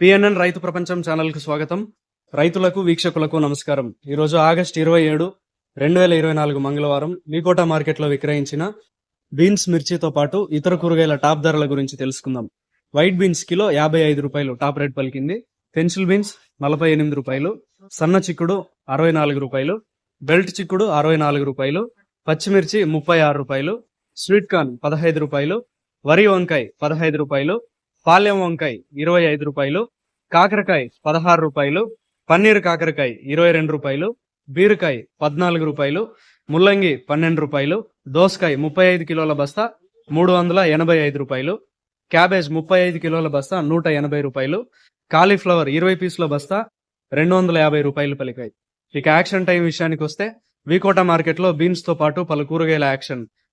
PNN రైతు ప్రపంచం ఛానల్కు స్వాగతం. రైతులకు వీక్షకులకు నమస్కారం. ఈరోజు ఆగస్ట్ ఇరవై ఏడు రెండు వేల ఇరవై నాలుగు మంగళవారం మీకోట మార్కెట్లో విక్రయించిన బీన్స్ మిర్చితో పాటు ఇతర కూరగాయల టాప్ ధరల గురించి తెలుసుకుందాం. వైట్ బీన్స్ కిలో యాభై ఐదు రూపాయలు టాప్ రేట్ పలికింది. పెన్సిల్ బీన్స్ నలభై ఎనిమిది రూపాయలు సన్న చిక్కుడు అరవై నాలుగు రూపాయలు బెల్ట్ చిక్కుడు అరవై నాలుగు రూపాయలు పచ్చిమిర్చి ముప్పై ఆరు రూపాయలు స్వీట్ కార్న్ పదహైదు రూపాయలు వరి వంకాయ పదహైదు రూపాయలు పాలెం వంకాయ ఇరవై ఐదు రూపాయలు కాకరకాయ పదహారు రూపాయలు పన్నీర్ కాకరకాయ ఇరవై రెండు రూపాయలు బీరకాయ పద్నాలుగు రూపాయలు ముల్లంగి పన్నెండు రూపాయలు దోసకాయ ముప్పై ఐదు కిలోల బస్తా మూడు వందల ఎనభై ఐదు రూపాయలు క్యాబేజ్ ముప్పై ఐదు కిలోల బస్తా నూట ఎనభై రూపాయలు కాలీఫ్లవర్ ఇరవై పీసుల బస్తా రెండు వందల యాభై రూపాయలు పలికాయి. ఇక యాక్షన్ టైం విషయానికి వస్తే వీకోట మార్కెట్లో బీన్స్తో బీన్స్తో పాటు పలు కూరగాయల action.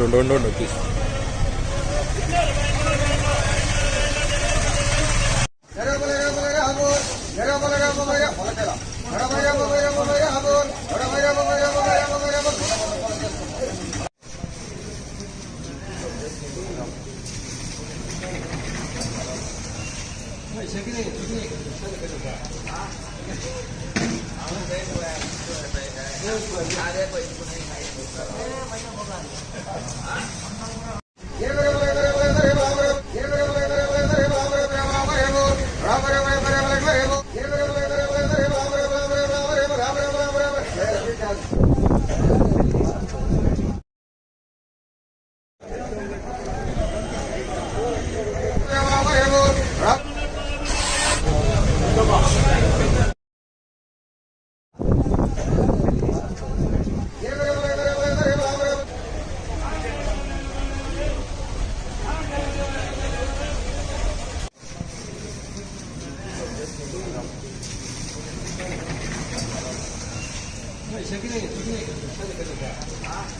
no, no, no, no, please. সেখানে আমাদের 大家好大家好啊这个好的好啊。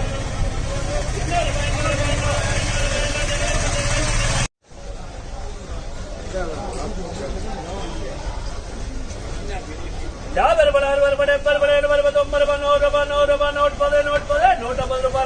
जा बरबड़ा बरबड़े बरबड़े बरबड़ो नोट बरबा नोट नोट पदे नोट नोट डबल रुपा